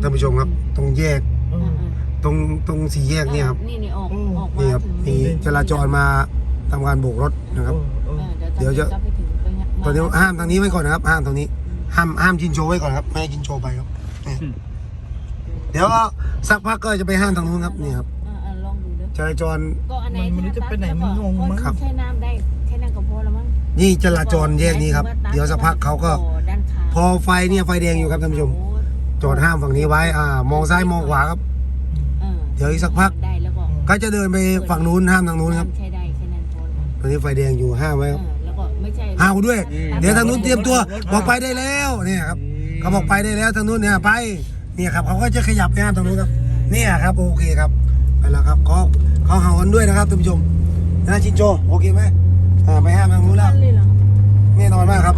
ท่านผู้ชมครับ ตรงแยก เออ ตรงตรงสี่แยกเนี่ยครับนี่นี่ออกอืม ออกมานี่ครับถึงมีจราจรมาทำการโบกรถนะครับ เออเอเอออเดี๋ยวจะ ไปถึงตรงเนี้ยตอนนี้ห้ามทางนี้ไว้ก่อนนะครับ ห้ามตรงนี้ ห้ามห้ามจินโชว์ไว้ก่อนครับไม่ให้จินโชว์ไปครับนี่เดี๋ยวก็สักพักก็จะไปห้ามทางนู้นครับนี่ครับเออเออลองดูเด้อจราจร ก็อันไหนมันไม่รู้จะไปไหนมันงงมั้ง ครับ ใช้น้ำได้แค่นั้นก็พอแล้วมั้งนี่จราจรแยกนี้ครับ เดี๋ยวสักพักเขาก็ด้านข้างพอไฟเนี่ยไฟแดงอยู่ครับท่านผู้ชม โอ้ จอดห้ามฝั่งนี้ไว้ อ่ามองซ้ายมองขวาครับ เออเดี๋ยวอีกสักพัก ได้แล้วก็ก็จะเดินไปฝั่งนู้นห้ามทางนู้นครับ ใช้ได้แค่นั้นพอแล้วตอนนี้ไฟแดงอยู่ห้ามไว้เอครับอแล้วก็ไม่ใช่ห้ามด้วย เดี๋ยวทางนู้นเตรียมตัวบอกไปได้แล้วเนี่ยครับเขาบอกไปได้แล้วทางนู้นเนี่ยไปเนี่ยครับเขาก็จะขยับไปห้ามทางนู้นครับ เนี่ยครับโอเคครับไปแล้วครับเขาเขาเห่ากันด้วยนะครับท่านผู้ชมนะชินโจโอเคไหมอ่าไปห้ามทางนู้นแล้วเลยเหรอ แน่นอนมากครับ